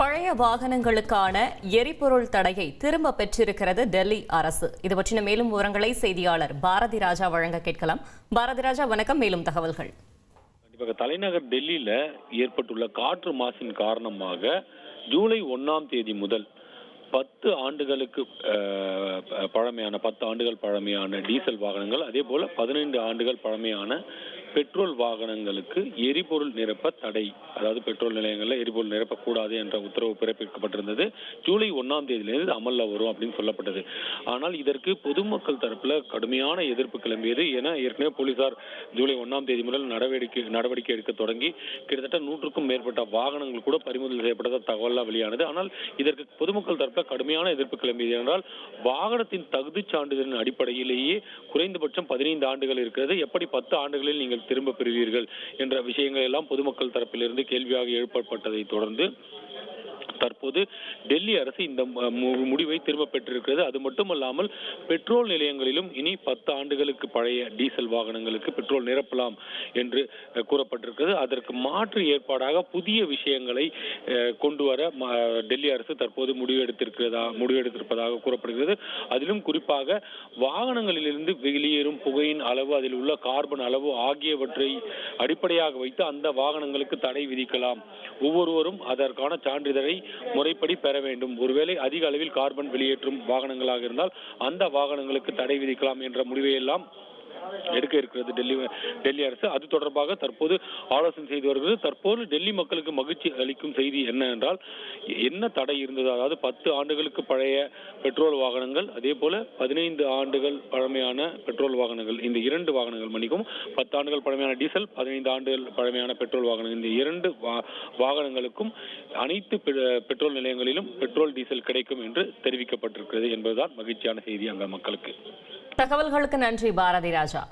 பழைய வாகனங்களுக்கான எரிபொருள் தடையை திரும்ப பெற்றிருக்கிறது டெல்லி அரசு. இது பற்றின மேலும் விவரங்களை செய்தியாளர் பாரதி ராஜா வழங்க கேட்கலாம். பாரதி ராஜா வணக்கம். மேலும் தகவல்கள். கண்டிப்பாக தலைநகர் டெல்லியில ஏற்பட்டுள்ள காற்று மாசின் காரணமாக ஜூலை ஒன்னாம் தேதி முதல் பத்து ஆண்டுகளுக்கு பழமையான பத்து ஆண்டுகள் பழமையான டீசல் வாகனங்கள் அதே போல பதினைந்து ஆண்டுகள் பழமையான பெட்ரோல் வாகனங்களுக்கு எரிபொருள் நிரப்ப தடை. அதாவது பெட்ரோல் நிலையங்களில் எரிபொருள் நிரப்பக்கூடாது என்ற உத்தரவு பிறப்பிக்கப்பட்டிருந்தது. ஜூலை ஒன்றாம் தேதியிலிருந்து அமல்ல வரும் அப்படின்னு சொல்லப்பட்டது. ஆனால் இதற்கு பொதுமக்கள் தரப்பில் கடுமையான எதிர்ப்பு கிளம்பியது ஏன்னா ஏற்கனவே போலீசார் ஜூலை ஒன்றாம் தேதி முதல் நடவடிக்கை நடவடிக்கை எடுக்க தொடங்கி கிட்டத்தட்ட நூற்றுக்கும் மேற்பட்ட வாகனங்கள் கூட பறிமுதல் செய்யப்பட்ட தகவலாக வெளியானது. ஆனால் இதற்கு பொதுமக்கள் தரப்பில் கடுமையான எதிர்ப்பு கிளம்பியது என்றால் வாகனத்தின் தகுதிச் சான்றிதழின் அடிப்படையிலேயே குறைந்தபட்சம் பதினைந்து ஆண்டுகள் இருக்கிறது. எப்படி பத்து ஆண்டுகளில் நீங்கள் திரும்ப பெறுவீர்கள் என்ற விஷயங்கள் எல்லாம் பொதுமக்கள் தரப்பிலிருந்து கேள்வியாக எழுப்பப்பட்டதை தொடர்ந்து தற்போது டெல்லி அரசு இந்த மு- முடிவை திரும்ப பெற்றிருக்கிறது. அது மட்டுமல்லாமல் பெட்ரோல் நிலையங்களிலும் இனி பத்து ஆண்டுகளுக்கு பழைய டீசல் வாகனங்களுக்கு பெட்ரோல் நிரப்பலாம் என்று கூறப்பட்டிருக்கிறது. அதற்கு மாற்று ஏற்பாடாக புதிய விஷயங்களை கொண்டு வர டெல்லி அரசு தற்போது முடிவெடுத்திருக்கிறதா முடிவெடுத்திருப்பதாக கூறப்படுகிறது. அதிலும் குறிப்பாக வாகனங்களிலிருந்து வெளியேறும் புகையின் அளவு அதில் உள்ள கார்பன் அளவு ஆகியவற்றை அடிப்படையாக வைத்து அந்த வாகனங்களுக்கு தடை விதிக்கலாம். ஒவ்வொருவரும் அதற்கான சான்றிதழை முறைப்படி பெற வேண்டும். ஒருவேளை அதிக அளவில் கார்பன் வெளியேற்றும் வாகனங்களாக இருந்தால் அந்த வாகனங்களுக்கு தடை விதிக்கலாம் என்ற முடிவை எல்லாம் எடுக்க இருக்கிறது டெல்லி டெல்லி அரசு. அது தொடர்பாக தற்போது ஆலோசனை செய்து வருகிறது. தற்போது டெல்லி மக்களுக்கு மகிழ்ச்சி அளிக்கும் செய்தி என்ன என்றால் என்ன தடை இருந்தது? அதாவது பத்து ஆண்டுகளுக்கு பழைய பெட்ரோல் வாகனங்கள் அதே போல பதினைந்து ஆண்டுகள் பழமையான பெட்ரோல் வாகனங்கள் இந்த இரண்டு வாகனங்கள் மன்னிக்கும் பத்து ஆண்டுகள் பழமையான டீசல் பதினைந்து ஆண்டுகள் பழமையான பெட்ரோல் வாகனங்கள் இந்த இரண்டு வா- வாகனங்களுக்கும் அனைத்து பெ- பெட்ரோல் நிலையங்களிலும் பெட்ரோல் டீசல் கிடைக்கும் என்று தெரிவிக்கப்பட்டிருக்கிறது என்பதுதான் மகிழ்ச்சியான செய்தி அங்க மக்களுக்கு. தகவல்களுக்கு நன்றி பாரதி ராஜா.